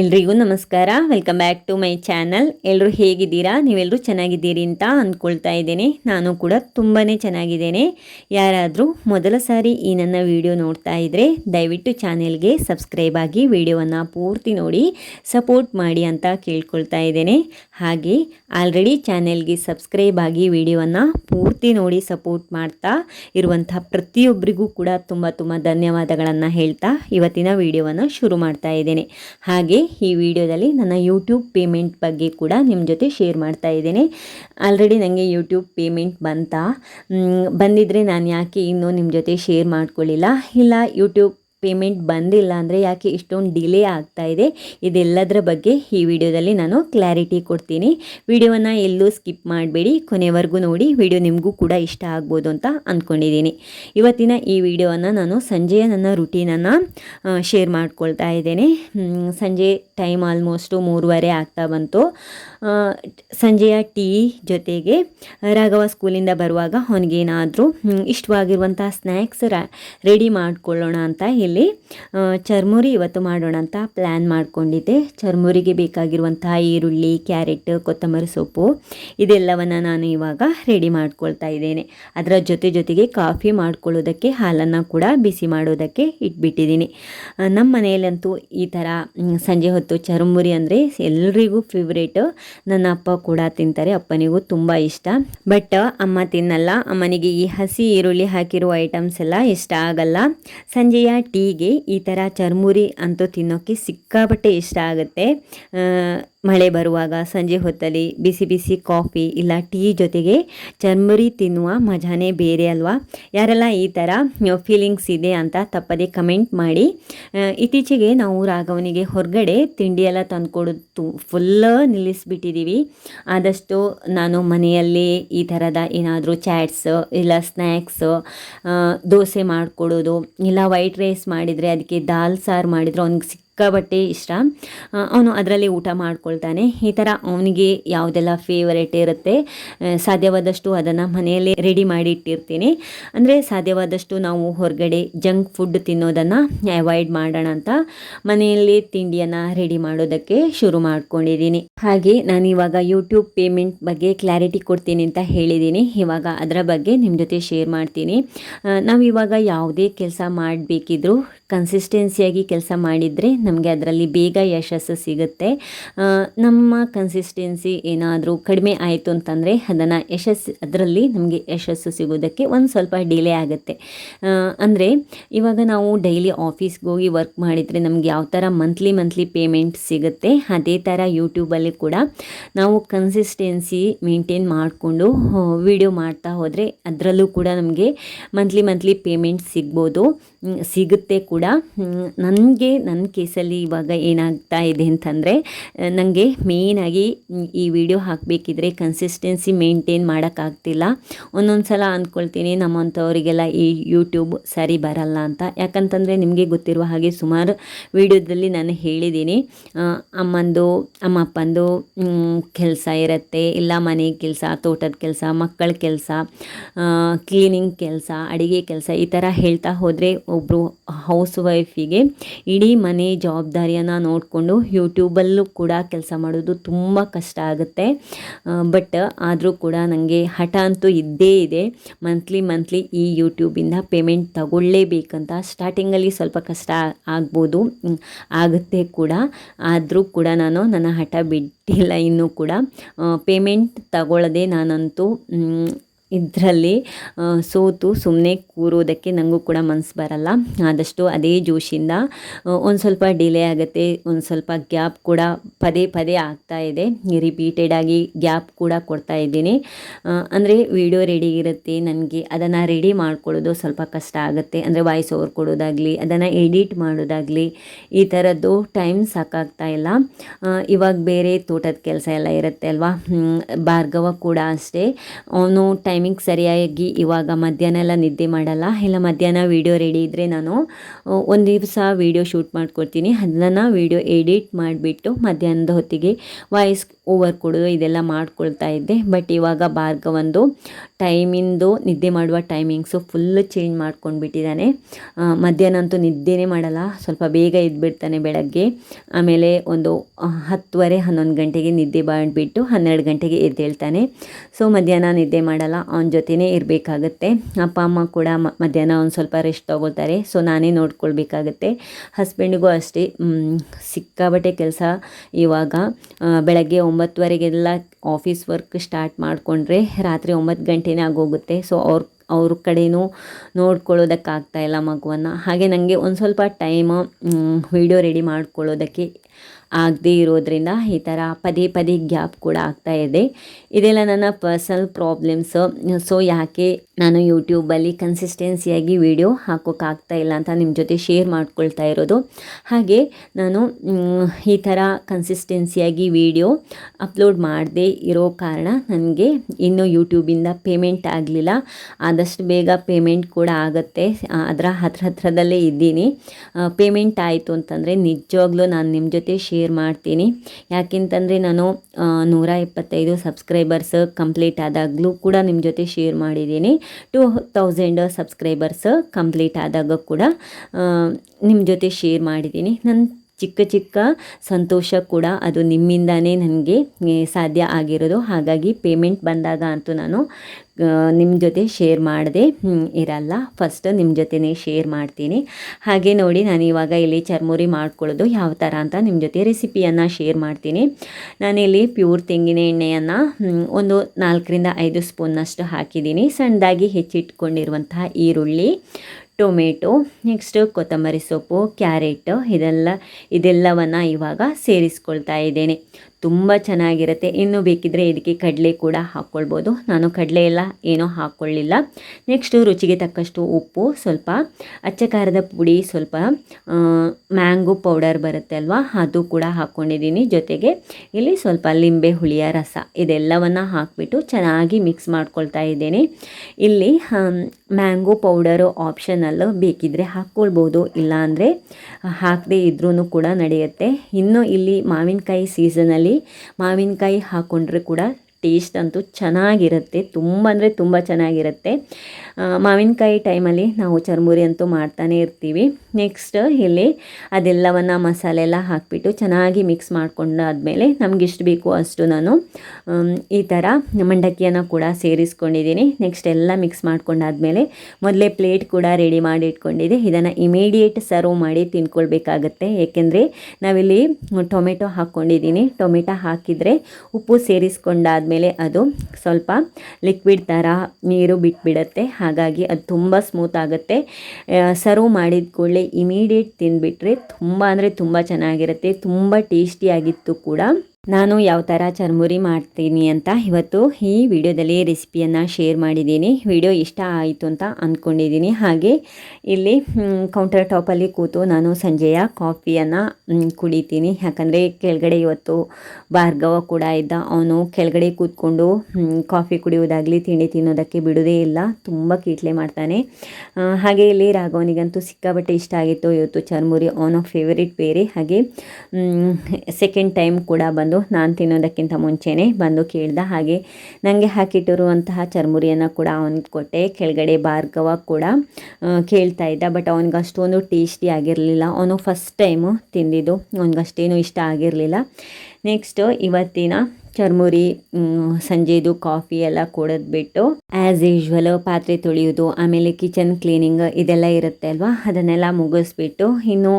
ಎಲ್ರಿಗೂ ನಮಸ್ಕಾರ. Welcome back to my channel ಎಲ್ಲರೂ ಹೇಗಿದ್ದೀರಾ? ನೀವೆಲ್ಲರೂ ಚೆನ್ನಾಗಿದ್ದೀರಿ ಅಂತ ಅಂದ್ಕೊಳ್ತಾ ಇದ್ದೇನೆ. ನಾನು ಕೂಡ ತುಂಬಾ ಚೆನ್ನಾಗಿದ್ದೇನೆ. ಯಾರಾದರೂ ಮೊದಲ ಸಾರಿ ಈ ನನ್ನ ವಿಡಿಯೋ ನೋಡ್ತಾ ಇದ್ದರೆ ದಯವಿಟ್ಟು ಚಾನೆಲ್ಗೆ ಸಬ್ಸ್ಕ್ರೈಬ್ ಆಗಿ ವಿಡಿಯೋವನ್ನು ಪೂರ್ತಿ ನೋಡಿ, ಸಪೋರ್ಟ್ ಮಾಡಿ ಅಂತ ಕೇಳ್ಕೊಳ್ತಾ ಇದ್ದೇನೆ. ಹಾಗೆ ಆಲ್ರೆಡಿ ಚಾನೆಲ್ಗೆ ಸಬ್ಸ್ಕ್ರೈಬ್ ಆಗಿ ವಿಡಿಯೋವನ್ನು ಪೂರ್ತಿ ನೋಡಿ, ಸಪೋರ್ಟ್ ಮಾಡ್ತಾ ಇರುವಂಥ ಪ್ರತಿಯೊಬ್ಬರಿಗೂ ಕೂಡ ತುಂಬ ತುಂಬ ಧನ್ಯವಾದಗಳನ್ನು ಹೇಳ್ತಾ ಇವತ್ತಿನ ವಿಡಿಯೋವನ್ನು ಶುರು ಮಾಡ್ತಾ ಇದ್ದೇನೆ. ಹಾಗೆ ಈ ವಿಡಿಯೋದಲ್ಲಿ ನನ್ನ ಯೂಟ್ಯೂಬ್ ಪೇಮೆಂಟ್ ಬಗ್ಗೆ ಕೂಡ ನಿಮ್ಮ ಜೊತೆ ಶೇರ್ ಮಾಡ್ತಾ ಇದ್ದೇನೆ. ಆಲ್ರೆಡಿ ನನಗೆ ಯೂಟ್ಯೂಬ್ ಪೇಮೆಂಟ್ ಬಂತಾ? ಬಂದಿದ್ದರೆ ನಾನು ಯಾಕೆ ಇನ್ನೂ ನಿಮ್ಮ ಜೊತೆ ಶೇರ್ ಮಾಡ್ಕೊಳ್ಳಿಲ್ಲ? ಇಲ್ಲ ಯೂಟ್ಯೂಬ್ ಪೇಮೆಂಟ್ ಬಂದಿಲ್ಲ ಅಂದರೆ ಯಾಕೆ ಇಷ್ಟೊಂದು ಡಿಲೇ ಆಗ್ತಾ ಇದೆ? ಇದೆಲ್ಲದರ ಬಗ್ಗೆ ಈ ವಿಡಿಯೋದಲ್ಲಿ ನಾನು ಕ್ಲಾರಿಟಿ ಕೊಡ್ತೀನಿ. ವಿಡಿಯೋವನ್ನು ಎಲ್ಲೂ ಸ್ಕಿಪ್ ಮಾಡಬೇಡಿ. ಕೊನೆವರೆಗೂ ನೋಡಿ, ವಿಡಿಯೋ ನಿಮಗೂ ಕೂಡ ಇಷ್ಟ ಆಗ್ಬೋದು ಅಂತ ಅಂದ್ಕೊಂಡಿದ್ದೀನಿ ಇವತ್ತಿನ ಈ ವಿಡಿಯೋವನ್ನು ನಾನು ಸಂಜೆಯ ನನ್ನ ರುಟೀನನ್ನು ಶೇರ್ ಮಾಡ್ಕೊಳ್ತಾ ಇದ್ದೇನೆ. ಸಂಜೆ ಟೈಮ್ ಆಲ್ಮೋಸ್ಟು ಮೂರುವರೆ ಆಗ್ತಾ ಬಂತು. ಸಂಜೆಯ ಟೀ ಜೊತೆಗೆ ರಾಘವ ಸ್ಕೂಲಿಂದ ಬರುವಾಗ ಅವನಿಗೇನಾದರೂ ಇಷ್ಟವಾಗಿರುವಂಥ ಸ್ನ್ಯಾಕ್ಸ್ ರೆಡಿ ಮಾಡಿಕೊಳ್ಳೋಣ ಅಂತ ಇಲ್ಲಿ ಚರ್ಮುರಿ ಇವತ್ತು ಮಾಡೋಣ ಅಂತ ಪ್ಲ್ಯಾನ್ ಮಾಡಿಕೊಂಡಿದ್ದೆ. ಚರ್ಮುರಿಗೆ ಬೇಕಾಗಿರುವಂಥ ಈರುಳ್ಳಿ, ಕ್ಯಾರೆಟ್, ಕೊತ್ತಂಬರಿ ಸೊಪ್ಪು, ಇದೆಲ್ಲವನ್ನು ನಾನು ಇವಾಗ ರೆಡಿ ಮಾಡ್ಕೊಳ್ತಾ ಇದ್ದೇನೆ. ಅದರ ಜೊತೆ ಜೊತೆಗೆ ಕಾಫಿ ಮಾಡ್ಕೊಳ್ಳೋದಕ್ಕೆ, ಹಾಲನ್ನು ಕೂಡ ಬಿಸಿ ಮಾಡೋದಕ್ಕೆ ಇಟ್ಬಿಟ್ಟಿದ್ದೀನಿ. ನಮ್ಮ ಮನೆಯಲ್ಲಂತೂ ಈ ಥರ ಸಂಜೆ ಹೊತ್ತು ಚರ್ಮುರಿ ಅಂದರೆ ಎಲ್ಲರಿಗೂ ಫೇವ್ರೇಟ್ ನನ್ನ ಅಪ್ಪ ಕೂಡ ತಿಂತಾರೆ, ಅಪ್ಪನಿಗೂ ತುಂಬ ಇಷ್ಟ. ಬಟ್ ಅಮ್ಮ ತಿನ್ನಲ್ಲ. ಅಮ್ಮನಿಗೆ ಈ ಹಸಿ ಈರುಳ್ಳಿ ಹಾಕಿರೋ ಐಟಮ್ಸ್ ಎಲ್ಲ ಇಷ್ಟ ಆಗಲ್ಲ. ಸಂಜೆಯ ಟೀಗೆ ಈ ಥರ ಚರ್ಮುರಿ ಅಂತೂ ತಿನ್ನೋಕ್ಕೆ ಸಿಕ್ಕಾಪಟ್ಟೆ ಇಷ್ಟ ಆಗುತ್ತೆ. ಮಳೆ ಬರುವಾಗ ಸಂಜೆ ಹೊತ್ತಲ್ಲಿ ಬಿಸಿ ಬಿಸಿ ಕಾಫಿ ಇಲ್ಲ ಟೀ ಜೊತೆಗೆ ಚರ್ಮುರಿ ತಿನ್ನುವ ಮಜಾನೇ ಬೇರೆ ಅಲ್ವಾ? ಯಾರೆಲ್ಲ ಈ ಥರ ಫೀಲಿಂಗ್ಸ್ ಇದೆ ಅಂತ ತಪ್ಪದೆ ಕಮೆಂಟ್ ಮಾಡಿ. ಇತ್ತೀಚೆಗೆ ನಾವು ರಾಘವನಿಗೆ ಹೊರಗಡೆ ತಿಂಡಿ ಎಲ್ಲ ಫುಲ್ಲ ನಿಲ್ಲಿಸ್ಬಿಟ್ಟಿದ್ದೀವಿ ಆದಷ್ಟು ನಾನು ಮನೆಯಲ್ಲಿ ಈ ಥರದ ಏನಾದರೂ ಚಾಟ್ಸ್ ಇಲ್ಲ ಸ್ನ್ಯಾಕ್ಸ್ ದೋಸೆ ಮಾಡಿಕೊಡೋದು, ಇಲ್ಲ ವೈಟ್ ರೈಸ್ ಮಾಡಿದರೆ ಅದಕ್ಕೆ ದಾಲ್ ಸಾರು ಮಾಡಿದರೆ ಅವ್ನಿಗೆ ಸಿಕ್ಕಾಬಟ್ಟೆ ಇಷ್ಟ. ಅವನು ಅದರಲ್ಲಿ ಊಟ ಮಾಡ್ಕೊಳ್ತಾನೆ. ಈ ಥರ ಅವನಿಗೆ ಯಾವುದೆಲ್ಲ ಫೇವರೇಟ್ ಇರುತ್ತೆ ಸಾಧ್ಯವಾದಷ್ಟು ಅದನ್ನು ಮನೆಯಲ್ಲೇ ರೆಡಿ ಮಾಡಿ ಇಟ್ಟಿರ್ತೀನಿ. ಅಂದರೆ ಸಾಧ್ಯವಾದಷ್ಟು ನಾವು ಹೊರಗಡೆ ಜಂಕ್ ಫುಡ್ ತಿನ್ನೋದನ್ನು ಅವಾಯ್ಡ್ ಮಾಡೋಣ ಅಂತ ಮನೆಯಲ್ಲಿ ತಿಂಡಿಯನ್ನು ರೆಡಿ ಮಾಡೋದಕ್ಕೆ ಶುರು ಮಾಡ್ಕೊಂಡಿದ್ದೀನಿ. ಹಾಗೆ ನಾನು ಇವಾಗ ಯೂಟ್ಯೂಬ್ ಪೇಮೆಂಟ್ ಬಗ್ಗೆ ಕ್ಲಾರಿಟಿ ಕೊಡ್ತೀನಿ ಅಂತ ಹೇಳಿದ್ದೀನಿ. ಇವಾಗ ಅದರ ಬಗ್ಗೆ ನಿಮ್ಮ ಜೊತೆ ಶೇರ್ ಮಾಡ್ತೀನಿ. ನಾವು ಇವಾಗ ಯಾವುದೇ ಕೆಲಸ ಮಾಡಬೇಕಿದ್ರೂ ಕನ್ಸಿಸ್ಟೆನ್ಸಿಯಾಗಿ ಕೆಲಸ ಮಾಡಿದರೆ ನಮಗೆ ಅದರಲ್ಲಿ ಬೇಗ ಯಶಸ್ಸು ಸಿಗುತ್ತೆ. ನಮ್ಮ ಕನ್ಸಿಸ್ಟೆನ್ಸಿ ಏನಾದರೂ ಕಡಿಮೆ ಆಯಿತು ಅಂತಂದರೆ ಅದನ್ನು ಯಶಸ್ಸು, ಅದರಲ್ಲಿ ನಮಗೆ ಯಶಸ್ಸು ಸಿಗೋದಕ್ಕೆ ಒಂದು ಸ್ವಲ್ಪ ಡಿಲೇ ಆಗುತ್ತೆ. ಅಂದರೆ ಇವಾಗ ನಾವು ಡೈಲಿ ಆಫೀಸ್ಗೆ ಹೋಗಿ ವರ್ಕ್ ಮಾಡಿದರೆ ನಮ್ಗೆ ಯಾವ ಥರ ಮಂತ್ಲಿ ಮಂತ್ಲಿ ಪೇಮೆಂಟ್ ಸಿಗುತ್ತೆ, ಅದೇ ಥರ ಯೂಟ್ಯೂಬಲ್ಲಿ ಕೂಡ ನಾವು ಕನ್ಸಿಸ್ಟೆನ್ಸಿ ಮೇಂಟೈನ್ ಮಾಡಿಕೊಂಡು ವಿಡಿಯೋ ಮಾಡ್ತಾ ಹೋದರೆ ಅದರಲ್ಲೂ ಕೂಡ ನಮಗೆ ಮಂತ್ಲಿ ಮಂತ್ಲಿ ಪೇಮೆಂಟ್ ಸಿಗ್ಬೋದು. ಸಿಗುತ್ತೆ ಕೂಡ. ನನಗೆ ನನ್ನ ಕೇಸಲ್ಲಿ ಇವಾಗ ಏನಾಗ್ತಾ ಇದೆ ಅಂತಂದರೆ ನನಗೆ ಮೇಯ್ನಾಗಿ ಈ ವಿಡಿಯೋ ಹಾಕಬೇಕಿದ್ರೆ ಕನ್ಸಿಸ್ಟೆನ್ಸಿ ಮೇಂಟೈನ್ ಮಾಡೋಕ್ಕಾಗ್ತಿಲ್ಲ. ಒಂದೊಂದು ಸಲ ಅಂದ್ಕೊಳ್ತೀನಿ ನಮ್ಮಂಥವರಿಗೆಲ್ಲ ಈ ಯೂಟ್ಯೂಬ್ ಸರಿ ಬರಲ್ಲ ಅಂತ. ಯಾಕಂತಂದರೆ ನಿಮಗೆ ಗೊತ್ತಿರುವ ಹಾಗೆ ಸುಮಾರು ವಿಡಿಯೋದಲ್ಲಿ ನಾನು ಹೇಳಿದ್ದೀನಿ. ಅಮ್ಮಂದು, ಅಮ್ಮ ಅಪ್ಪಂದು ಕೆಲಸ ಇರುತ್ತೆ. ಇಲ್ಲ ಮನೆ ಕೆಲಸ, ತೋಟದ ಕೆಲಸ, ಮಕ್ಕಳ ಕೆಲಸ ಕ್ಲೀನಿಂಗ್ ಕೆಲಸ, ಅಡಿಗೆ ಕೆಲಸ ಈ ಥರ ಹೇಳ್ತಾ ಹೋದರೆ ಒಬ್ಬರು ಹೌಸ್ ವೈಫಿಗೆ ಇಡೀ ಮನೆ ಜವಾಬ್ದಾರಿಯನ್ನು ನೋಡಿಕೊಂಡು ಯೂಟ್ಯೂಬಲ್ಲೂ ಕೂಡ ಕೆಲಸ ಮಾಡೋದು ತುಂಬ ಕಷ್ಟ ಆಗುತ್ತೆ. ಬಟ್ ಆದರೂ ಕೂಡ ನನಗೆ ಹಠ ಅಂತೂ ಇದ್ದೇ ಇದೆ. ಮಂತ್ಲಿ ಮಂತ್ಲಿ ಈ ಯೂಟ್ಯೂಬಿಂದ ಪೇಮೆಂಟ್ ತಗೊಳ್ಳೇಬೇಕಂತ ಸ್ಟಾರ್ಟಿಂಗಲ್ಲಿ ಸ್ವಲ್ಪ ಕಷ್ಟ ಆಗ್ಬೋದು ಆಗುತ್ತೆ ಕೂಡ. ಆದರೂ ಕೂಡ ನಾನು ನನ್ನ ಹಠ ಬಿಟ್ಟಿಲ್ಲ ಇನ್ನೂ ಕೂಡ. ಪೇಮೆಂಟ್ ತಗೊಳ್ಳದೆ ನಾನಂತೂ ಇದರಲ್ಲಿ ಸೋತು ಸುಮ್ಮನೆ ಕೂರೋದಕ್ಕೆ ನನಗೂ ಕೂಡ ಮನಸ್ಸು ಬರಲ್ಲ. ಆದಷ್ಟು ಅದೇ ಜೋಶಿಂದ ಒಂದು ಸ್ವಲ್ಪ ಡಿಲೇ ಆಗುತ್ತೆ, ಒಂದು ಸ್ವಲ್ಪ ಗ್ಯಾಪ್ ಕೂಡ ಪದೇ ಪದೇ ಆಗ್ತಾ ಇದೆ. ರಿಪೀಟೆಡ್ ಆಗಿ ಗ್ಯಾಪ್ ಕೂಡ ಕೊಡ್ತಾ ಇದ್ದೀನಿ. ಅಂದರೆ ವಿಡಿಯೋ ರೆಡಿ ಇರುತ್ತೆ, ನನಗೆ ಅದನ್ನು ರೆಡಿ ಮಾಡ್ಕೊಳ್ಳೋದು ಸ್ವಲ್ಪ ಕಷ್ಟ ಆಗುತ್ತೆ. ಅಂದರೆ ವಾಯ್ಸ್ ಓವರ್ ಕೊಡೋದಾಗಲಿ, ಅದನ್ನು ಎಡಿಟ್ ಮಾಡೋದಾಗಲಿ, ಈ ಥರದ್ದು ಟೈಮ್ ಸಾಕಾಗ್ತಾ ಇಲ್ಲ. ಇವಾಗ ಬೇರೆ ತೋಟದ ಕೆಲಸ ಎಲ್ಲ ಇರುತ್ತೆ ಅಲ್ವಾ? ಭಾರ್ಗವ ಕೂಡ ಅಷ್ಟೇ. ಅವನು ಟೈಮಿಂಗ್ ಸರಿಯಾಗಿ ಇವಾಗ ಮಧ್ಯಾಹ್ನ ಎಲ್ಲ ನಿದ್ದೆ ಮಾಡಲ್ಲ. ಇಲ್ಲ, ಮಧ್ಯಾಹ್ನ ವೀಡಿಯೋ ರೆಡಿ ಇದ್ದರೆ ನಾನು ಒಂದು ದಿವಸ ವೀಡಿಯೋ ಶೂಟ್ ಮಾಡ್ಕೊಡ್ತೀನಿ. ಅದನ್ನು ವೀಡಿಯೋ ಎಡಿಟ್ ಮಾಡಿಬಿಟ್ಟು ಮಧ್ಯಾಹ್ನದ ಹೊತ್ತಿಗೆ ವಾಯ್ಸ್ ಓವರ್ ಕೊಡೋದು ಇದೆಲ್ಲ ಮಾಡ್ಕೊಳ್ತಾ ಇದ್ದೆ. ಬಟ್ ಇವಾಗ ಭಾರ್ಗವಂದು ಟೈಮಿಂದು ನಿದ್ದೆ ಮಾಡುವ ಟೈಮಿಂಗ್ಸು ಫುಲ್ ಚೇಂಜ್ ಮಾಡ್ಕೊಂಡು ಬಿಟ್ಟಿದ್ದಾನೆ ಮಧ್ಯಾಹ್ನ ಅಂತೂ ನಿದ್ದೆನೇ ಮಾಡಲ್ಲ, ಸ್ವಲ್ಪ ಬೇಗ ಎದ್ಬಿಡ್ತಾನೆ ಬೆಳಗ್ಗೆ. ಆಮೇಲೆ ಒಂದು ಹತ್ತುವರೆ, ಹನ್ನೊಂದು ಗಂಟೆಗೆ ನಿದ್ದೆ ಮಾಡಿಬಿಟ್ಟು ಹನ್ನೆರಡು ಗಂಟೆಗೆ ಎದ್ದೇಳ್ತಾನೆ. ಸೊ ಮಧ್ಯಾಹ್ನ ನಿದ್ದೆ ಮಾಡಲ್ಲ, ಅವನ ಜೊತೆನೇ ಇರಬೇಕಾಗತ್ತೆ. ಅಪ್ಪ, ಅಮ್ಮ ಕೂಡ ಮಧ್ಯಾಹ್ನ ಒಂದು ಸ್ವಲ್ಪ ರೆಸ್ಟ್ ತಗೋತಾರೆ ಸೊ ನಾನೇ ನೋಡ್ಕೊಳ್ಬೇಕಾಗತ್ತೆ. ಹಸ್ಬೆಂಡಿಗೂ ಅಷ್ಟೇ ಸಿಕ್ಕಾಬಟ್ಟೆ ಕೆಲಸ ಇವಾಗ. ಬೆಳಗ್ಗೆ ಒಂಬತ್ತುವರೆಗೆಲ್ಲ ಆಫೀಸ್ ವರ್ಕ್ ಸ್ಟಾರ್ಟ್ ಮಾಡಿಕೊಂಡ್ರೆ ರಾತ್ರಿ ಒಂಬತ್ತು ಗಂಟೆನೇ ಆಗೋಗುತ್ತೆ. ಸೊ ಅವ್ರ ಅವ್ರ ಕಡೆಯೂ ನೋಡ್ಕೊಳ್ಳೋದಕ್ಕಾಗ್ತಾ ಇಲ್ಲ ಮಗುವನ್ನು. ಹಾಗೆ ನನಗೆ ಒಂದು ಸ್ವಲ್ಪ ಟೈಮ್ ವಿಡಿಯೋ ರೆಡಿ ಮಾಡ್ಕೊಳ್ಳೋದಕ್ಕೆ ಆಗದೇ ಇರೋದ್ರಿಂದ ಈ ಥರ ಪದೇ ಪದೇ ಗ್ಯಾಪ್ ಕೂಡ ಆಗ್ತಾ ಇದೆ. ಇದೆಲ್ಲ ನನ್ನ ಪರ್ಸನಲ್ ಪ್ರಾಬ್ಲಮ್ಸ್ ಸೊ ಯಾಕೆ ನಾನು ಯೂಟ್ಯೂಬಲ್ಲಿ ಕನ್ಸಿಸ್ಟೆನ್ಸಿಯಾಗಿ ವಿಡಿಯೋ ಹಾಕೋಕ್ಕಾಗ್ತಾ ಇಲ್ಲ ಅಂತ ನಿಮ್ಮ ಜೊತೆ ಶೇರ್ ಮಾಡ್ಕೊಳ್ತಾ ಇರೋದು. ಹಾಗೆ ನಾನು ಈ ಥರ ಕನ್ಸಿಸ್ಟೆನ್ಸಿಯಾಗಿ ವಿಡಿಯೋ ಅಪ್ಲೋಡ್ ಮಾಡದೇ ಇರೋ ಕಾರಣ ನನಗೆ ಇನ್ನೂ ಯೂಟ್ಯೂಬಿಂದ ಪೇಮೆಂಟ್ ಆಗಲಿಲ್ಲ. ಆದಷ್ಟು ಬೇಗ ಪೇಮೆಂಟ್ ಕೂಡ ಆಗುತ್ತೆ. ಅದರ ಹತ್ರ ಹತ್ರದಲ್ಲೇ ಇದ್ದೀನಿ. ಪೇಮೆಂಟ್ ಆಯಿತು ಅಂತಂದರೆ ನಿಜವಾಗ್ಲೂ ನಾನು ನಿಮ್ಮ ಜೊತೆ ಶೇರ್ ಮಾಡ್ತೀನಿ. ಯಾಕೆಂತಂದರೆ ನಾನು ನೂರ ಇಪ್ಪತ್ತೈದು ಸಬ್ಸ್ಕ್ರೈಬರ್ಸ್ ಕಂಪ್ಲೀಟ್ ಆದಾಗಲೂ ಕೂಡ ನಿಮ್ಮ ಜೊತೆ ಶೇರ್ ಮಾಡಿದ್ದೀನಿ. ಟು ತೌಸಂಡ್ ಸಬ್ಸ್ಕ್ರೈಬರ್ಸ್ ಕಂಪ್ಲೀಟ್ ಆದಾಗ ಕೂಡ ನಿಮ್ಮ ಜೊತೆ ಶೇರ್ ಮಾಡಿದ್ದೀನಿ. ನನ್ನ ಚಿಕ್ಕ ಚಿಕ್ಕ ಸಂತೋಷ ಕೂಡ ಅದು ನಿಮ್ಮಿಂದಾನೇ ನನಗೆ ಸಾಧ್ಯ ಆಗಿರೋದು. ಹಾಗಾಗಿ ಪೇಮೆಂಟ್ ಬಂದಾಗ ಅಂತೂ ನಾನು ನಿಮ್ಮ ಜೊತೆ ಶೇರ್ ಮಾಡದೆ ಇರಲ್ಲ. ಫಸ್ಟ್ ನಿಮ್ಮ ಜೊತೆನೇ ಶೇರ್ ಮಾಡ್ತೀನಿ. ಹಾಗೆ ನೋಡಿ ನಾನು ಇವಾಗ ಇಲ್ಲಿ ಚರ್ಮುರಿ ಮಾಡ್ಕೊಳ್ಳೋದು ಯಾವ ಥರ ಅಂತ ನಿಮ್ಮ ಜೊತೆ ರೆಸಿಪಿಯನ್ನು ಶೇರ್ ಮಾಡ್ತೀನಿ. ನಾನಿಲ್ಲಿ ಪ್ಯೂರ್ ತೆಂಗಿನ ಎಣ್ಣೆಯನ್ನು ಒಂದು ನಾಲ್ಕರಿಂದ ಐದು ಸ್ಪೂನ್ನಷ್ಟು ಹಾಕಿದ್ದೀನಿ. ಸಣ್ಣದಾಗಿ ಹೆಚ್ಚಿಟ್ಕೊಂಡಿರುವಂತಹ ಈರುಳ್ಳಿ ಟೊಮೆಟೊ, ನೆಕ್ಸ್ಟ್ ಕೊತ್ತಂಬರಿ ಸೊಪ್ಪು, ಕ್ಯಾರೆಟ್ ಇದೆಲ್ಲ, ಇದೆಲ್ಲವನ್ನು ಇವಾಗ ಸೇರಿಸ್ಕೊಳ್ತಾ ಇದ್ದೇನೆ. ತುಂಬ ಚೆನ್ನಾಗಿರುತ್ತೆ. ಇನ್ನು ಬೇಕಿದ್ದರೆ ಇದಕ್ಕೆ ಕಡಲೆ ಕೂಡ ಹಾಕ್ಕೊಳ್ಬೋದು. ನಾನು ಕಡಲೆ ಎಲ್ಲ ಏನೂ ಹಾಕ್ಕೊಳ್ಳಿಲ್ಲ. ನೆಕ್ಸ್ಟು ರುಚಿಗೆ ತಕ್ಕಷ್ಟು ಉಪ್ಪು, ಸ್ವಲ್ಪ ಅಚ್ಚ ಖಾರದ ಪುಡಿ, ಸ್ವಲ್ಪ ಮ್ಯಾಂಗೋ ಪೌಡರ್ ಬರುತ್ತೆ ಅಲ್ವಾ? ಅದು ಕೂಡ ಹಾಕ್ಕೊಂಡಿದ್ದೀನಿ. ಜೊತೆಗೆ ಇಲ್ಲಿ ಸ್ವಲ್ಪ ಲಿಂಬೆ ಹುಳಿಯ ರಸ ಇದೆಲ್ಲವನ್ನು ಹಾಕಿಬಿಟ್ಟು ಚೆನ್ನಾಗಿ ಮಿಕ್ಸ್ ಮಾಡ್ಕೊಳ್ತಾ ಇದ್ದೇನೆ. ಇಲ್ಲಿ ಮ್ಯಾಂಗೋ ಪೌಡರು ಆಪ್ಷನಲ್ಲು ಬೇಕಿದ್ದರೆ ಹಾಕ್ಕೊಳ್ಬೋದು. ಇಲ್ಲಾಂದರೆ ಹಾಕದೇ ಇದ್ರೂ ಕೂಡ ನಡೆಯುತ್ತೆ. ಇನ್ನು ಇಲ್ಲಿ ಮಾವಿನಕಾಯಿ ಸೀಸನಲ್ಲಿ ಮಾವಿನಕಾಯಿ ಹಾಕ್ಕೊಂಡ್ರೆ ಕೂಡ ಟೇಸ್ಟ್ ಅಂತೂ ಚೆನ್ನಾಗಿರುತ್ತೆ. ತುಂಬ ಅಂದರೆ ತುಂಬ ಚೆನ್ನಾಗಿರುತ್ತೆ. ಮಾವಿನಕಾಯಿ ಟೈಮಲ್ಲಿ ನಾವು ಚರ್ಮುರಿ ಅಂತೂ ಮಾಡ್ತಾನೆ ಇರ್ತೀವಿ. ನೆಕ್ಸ್ಟ್ ಇಲ್ಲಿ ಅದೆಲ್ಲವನ್ನು ಮಸಾಲೆ ಎಲ್ಲ ಹಾಕಿಬಿಟ್ಟು ಚೆನ್ನಾಗಿ ಮಿಕ್ಸ್ ಮಾಡ್ಕೊಂಡಾದ್ಮೇಲೆ ನಮ್ಗೆ ಎಷ್ಟು ಬೇಕು ಅಷ್ಟು ನಾನು ಈ ಥರ ಮಂಡಕ್ಕಿಯನ್ನು ಕೂಡ ಸೇರಿಸ್ಕೊಂಡಿದ್ದೀನಿ. ನೆಕ್ಸ್ಟ್ ಎಲ್ಲ ಮಿಕ್ಸ್ ಮಾಡ್ಕೊಂಡಾದ್ಮೇಲೆ ಮೊದಲೇ ಪ್ಲೇಟ್ ಕೂಡ ರೆಡಿ ಮಾಡಿ ಇಟ್ಕೊಂಡಿದ್ದೆ ಇದನ್ನು ಇಮಿಡಿಯೇಟ್ ಸರ್ವ್ ಮಾಡಿ ತಿನ್ಕೊಳ್ಬೇಕಾಗತ್ತೆ. ಏಕೆಂದರೆ ನಾವಿಲ್ಲಿ ಟೊಮೆಟೊ ಹಾಕ್ಕೊಂಡಿದ್ದೀನಿ. ಟೊಮೆಟೊ ಹಾಕಿದರೆ ಉಪ್ಪು ಸೇರಿಸ್ಕೊಂಡಾದ್ಮೇಲೆ ಅದು ಸ್ವಲ್ಪ ಲಿಕ್ವಿಡ್ ಥರ ನೀರು ಬಿಟ್ಬಿಡತ್ತೆ. ಹಾಗಾಗಿ ಅದು ತುಂಬ ಸ್ಮೂತ್ ಆಗುತ್ತೆ. ಸರ್ವ್ ಮಾಡಿದ ಕೂಡಲೇ ಇಮಿಡಿಯೇಟ್ ತಿಂದುಬಿಟ್ರೆ ತುಂಬ ಅಂದರೆ ತುಂಬ ಚೆನ್ನಾಗಿರುತ್ತೆ ತುಂಬ ಟೇಸ್ಟಿಯಾಗಿತ್ತು ಕೂಡ. ನಾನು ಯಾವ ಥರ ಚರ್ಮುರಿ ಮಾಡ್ತೀನಿ ಅಂತ ಇವತ್ತು ಈ ವಿಡಿಯೋದಲ್ಲಿ ರೆಸಿಪಿಯನ್ನು ಶೇರ್ ಮಾಡಿದ್ದೀನಿ. ವಿಡಿಯೋ ಇಷ್ಟ ಆಯಿತು ಅಂತ ಅಂದ್ಕೊಂಡಿದ್ದೀನಿ ಹಾಗೆ ಇಲ್ಲಿ ಕೌಂಟರ್ ಟಾಪಲ್ಲಿ ಕೂತು ನಾನು ಸಂಜೆಯ ಕಾಫಿಯನ್ನು ಕುಡಿತೀನಿ. ಯಾಕಂದರೆ ಕೆಳಗಡೆ ಇವತ್ತು ಭಾರ್ಗವ ಕೂಡ ಇದ್ದ. ಅವನು ಕೆಳಗಡೆ ಕೂತ್ಕೊಂಡು ಕಾಫಿ ಕುಡಿಯೋದಾಗಲಿ ತಿಂಡಿ ತಿನ್ನೋದಕ್ಕೆ ಬಿಡೋದೇ ಇಲ್ಲ. ತುಂಬ ಕೀಟ್ಲೆ ಮಾಡ್ತಾನೆ. ಹಾಗೆ ಇಲ್ಲಿ ರಾಘವನಿಗಂತೂ ಸಿಕ್ಕಾಬಟ್ಟೆ ಇಷ್ಟ ಆಗಿತ್ತು. ಇವತ್ತು ಚರ್ಮುರಿ ಅವನ ಫೇವರಿಟ್ ಬೇರೆ. ಹಾಗೆ ಸೆಕೆಂಡ್ ಟೈಮ್ ಕೂಡ ಬಂದು ನಾನು ತಿನ್ನೋದಕ್ಕಿಂತ ಮುಂಚೆನೇ ಬಂದು ಕೇಳ್ದ ಹಾಗೆ ನನಗೆ ಹಾಕಿಟ್ಟಿರುವಂತಹ ಚರ್ಮುರಿಯನ್ನು ಕೂಡ ಅವನಿಗೆ ಕೊಟ್ಟೆ. ಕೆಳಗಡೆ ಭಾರ್ಗವ ಕೂಡ ಕೇಳ್ತಾ ಇದ್ದ ಬಟ್ ಅವನಿಗೆ ಅಷ್ಟೊಂದು ಟೇಸ್ಟಿ ಆಗಿರಲಿಲ್ಲ. ಅವನು ಫಸ್ಟ್ ಟೈಮು ತಿಂದಿದ್ದು. ಅವನಿಗಷ್ಟೇನು ಇಷ್ಟ ಆಗಿರಲಿಲ್ಲ. ನೆಕ್ಸ್ಟು ಇವತ್ತಿನ ಚರ್ಮುರಿ ಸಂಜೆದು ಕಾಫಿ ಎಲ್ಲ ಕುಡಿದ್ಬಿಟ್ಟು ಆ್ಯಸ್ ಯೂಶ್ವಲ್ ಪಾತ್ರೆ ತೊಳೆಯೋದು, ಆಮೇಲೆ ಕಿಚನ್ ಕ್ಲೀನಿಂಗ್ ಇದೆಲ್ಲ ಇರುತ್ತೆ ಅಲ್ವಾ? ಅದನ್ನೆಲ್ಲ ಮುಗಿಸ್ಬಿಟ್ಟು ಇನ್ನು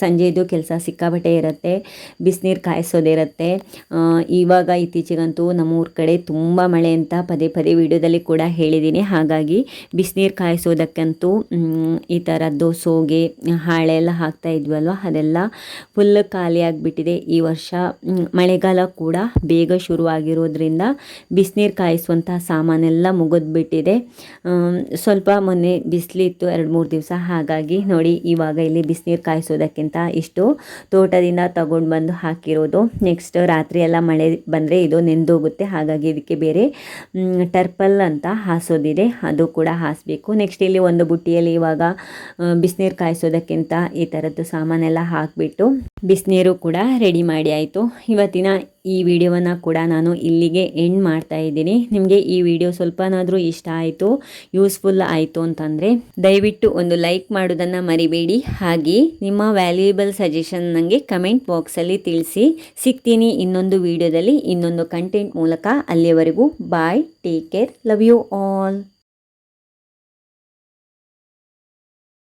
ಸಂಜೆದು ಕೆಲಸ ಸಿಕ್ಕಾಬಟ್ಟೆ ಇರುತ್ತೆ, ಬಿಸಿನೀರು ಕಾಯಿಸೋದಿರುತ್ತೆ. ಇವಾಗ ಇತ್ತೀಚೆಗಂತೂ ನಮ್ಮೂರ ಕಡೆ ತುಂಬ ಮಳೆ ಅಂತ ಪದೇ ಪದೇ ವಿಡಿಯೋದಲ್ಲಿ ಕೂಡ ಹೇಳಿದ್ದೀನಿ ಹಾಗಾಗಿ ಬಿಸಿನೀರು ಕಾಯಿಸೋದಕ್ಕಂತೂ ಈ ಥರದ್ದು ಸೋಗೆ, ಹಾಳೆ ಎಲ್ಲ ಹಾಕ್ತಾ ಇದ್ವಲ್ವ? ಅದೆಲ್ಲ ಫುಲ್ ಖಾಲಿ ಆಗಿಬಿಟ್ಟಿದೆ. ಈ ವರ್ಷ ಮಳೆಗಾಲ ಕೂಡ ಬೇಗ ಶುರುವಾಗಿರೋದ್ರಿಂದ ಬಿಸಿನೀರು ಕಾಯಿಸುವಂಥ ಸಾಮಾನೆಲ್ಲ ಮುಗಿದ್ಬಿಟ್ಟಿದೆ. ಸ್ವಲ್ಪ ಮೊನ್ನೆ ಬಿಸಿಲಿತ್ತು, ಎರಡು ಮೂರು ದಿವಸ. ಹಾಗಾಗಿ ನೋಡಿ, ಇವಾಗ ಇಲ್ಲಿ ಬಿಸಿನೀರು ಕಾಯಿಸೋದಕ್ಕಿಂತ ಇಷ್ಟು ತೋಟದಿಂದ ತಗೊಂಡು ಬಂದು ಹಾಕಿರೋದು. ನೆಕ್ಸ್ಟ್ ರಾತ್ರಿ ಎಲ್ಲ ಮಳೆ ಬಂದರೆ ಇದು ನೆಂದೋಗುತ್ತೆ. ಹಾಗಾಗಿ ಇದಕ್ಕೆ ಬೇರೆ ಟರ್ಪಲ್ ಅಂತ ಹಾಸೋದಿದೆ. ಅದು ಕೂಡ ಹಾಸಬೇಕು. ನೆಕ್ಸ್ಟ್ ಇಲ್ಲಿ ಒಂದು ಬುಟ್ಟಿಯಲ್ಲಿ ಇವಾಗ ಬಿಸಿನೀರು ಕಾಯಿಸೋದಕ್ಕಿಂತ ಈ ಥರದ್ದು ಸಾಮಾನೆಲ್ಲ ಹಾಕಿಬಿಟ್ಟು ಬಿಸಿನೀರು ಕೂಡ ರೆಡಿ ಮಾಡಿ ಆಯಿತು. ಇವತ್ತಿನ ಈ ವಿಡಿಯೋವನ್ನು ಕೂಡ ನಾನು ಇಲ್ಲಿಗೆ ಎಂಡ್ ಮಾಡ್ತಾ ಇದ್ದೀನಿ. ನಿಮಗೆ ಈ ವಿಡಿಯೋ ಸ್ವಲ್ಪನಾದರೂ ಇಷ್ಟ ಆಯಿತು ಯೂಸ್ಫುಲ್ ಆಯಿತು ಅಂತಂದರೆ ದಯವಿಟ್ಟು ಒಂದು ಲೈಕ್ ಮಾಡೋದನ್ನು ಮರಿಬೇಡಿ. ಹಾಗೆ ನಿಮ್ಮ ವ್ಯಾಲ್ಯೂಯಬಲ್ ಸಜೆಷನ್ ನನಗೆ ಕಮೆಂಟ್ ಬಾಕ್ಸಲ್ಲಿ ತಿಳಿಸಿ. ಸಿಗ್ತೀನಿ ಇನ್ನೊಂದು ವಿಡಿಯೋದಲ್ಲಿ ಇನ್ನೊಂದು ಕಂಟೆಂಟ್ ಮೂಲಕ. ಅಲ್ಲಿಯವರೆಗೂ bye take care love you all